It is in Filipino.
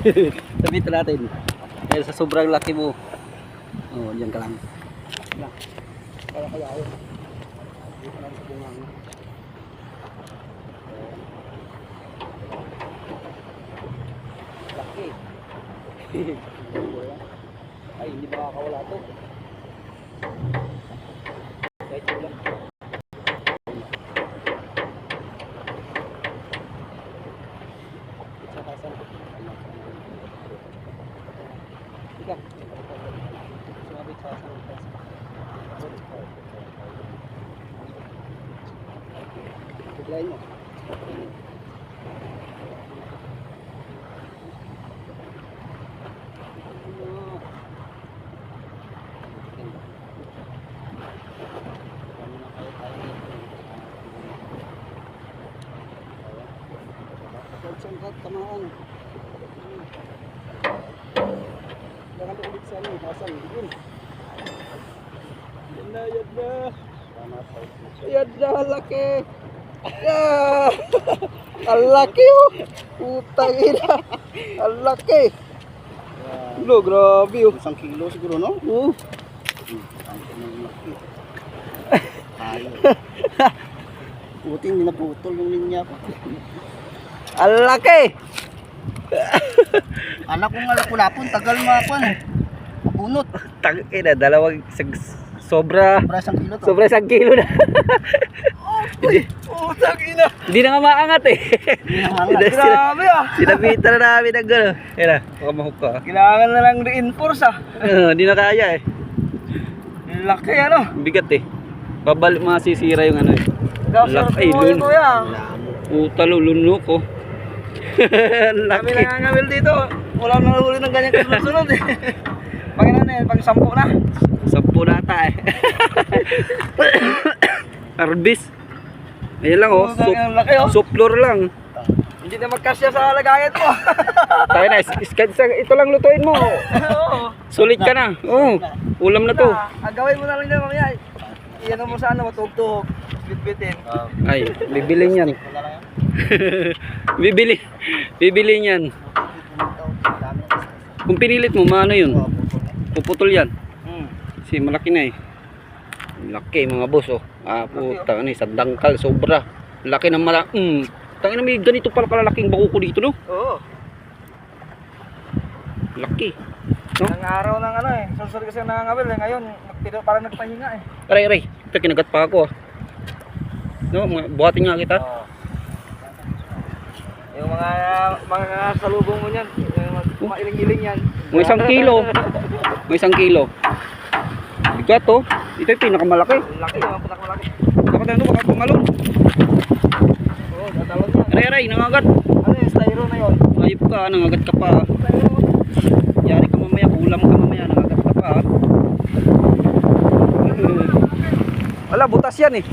Sabitin natin. Dahil sa sobrang laki mo. Oh, diyan ka lang. Kaya kaya bungang. Laki. Ay, hindi makakawala to. Kahit yun lang. Saka sa Sa Biglayin mo. Sangkat tamaan. Sa ano, Hasan. Yun. Yan na, yan na. Yan na, laki. Yeah! Ang laki oh. Putang ina. Ang laki. Lo, grabe oh. Isang kilo siguro, no? Tayo. Buti hindi naputol yung linya ko. Ang laki. Anak ko nga lapon, tagal ako eh. Mabunot. Tang ina, dalawang sag- sobra Sobra isang kilo to. sobra isang kilo na. Hindi, Putang ina. hindi na nga maangat eh. Hinahangat. Sina- Grabe ah. Sinabitan na namin ng gano'n. Yan na, baka mahuk ka. Kailangan na lang reinforce ah. Ah, Hindi na kaya eh. Laki ano. Bigat eh. Babalik masisira yung ano eh. Laki, lun. Puta luluno ko. Kami Laki. nangangamil dito. Wala nang nahuli ng ganyan kasunod eh. Panginoon na yan, pang sampu na. Sampu nata eh. Arbis. Ayan lang oh. Putang Sup, laki oh. suplor lang. Hindi na magkasya sa lagayan mo. Tayo na, is- is- ito lang lutuin mo. Oo. Sulit ka na. Oo. Ulam na to. Ang gawin mo na lang dyan mamaya. Iyan mo sa ano, matugtog. Bitbitin. Ay, bibili niyan. Yan. bibili. Bibili niyan. Kung pinilit mo, maano yun? Puputol yan. Hmm. Kasi malaki na eh. Laki mga boss oh. Ah, puta ano eh, sa dangkal sobra. Laki ng mala. Mm. Tangina may ganito pala kalalaking bako ko dito no. Oo. Laki. No? Ang araw ng ano eh. Susunod kasi nangangabil eh. Ngayon, nagpilo, parang nagpahinga eh. Aray, aray. Ito kinagat pa ako ah. No, buhatin nga kita. Oo. Yung mga mga salubong mo niyan, yung mga kumailing-iling yan. Mga isang kilo. Mga isang kilo. Bigat oh. Ito yung pinakamalaki. Laki, yung pinakamalaki. Dapat ano, baka pumalon. Oo, tatalon yan. Aray, aray, nangagat. Ano yung styro na yun? Ayop ka, nangagat ka pa. Yari ka mamaya, kulam ka mamaya, nangagat ka pa. Wala, butas yan eh.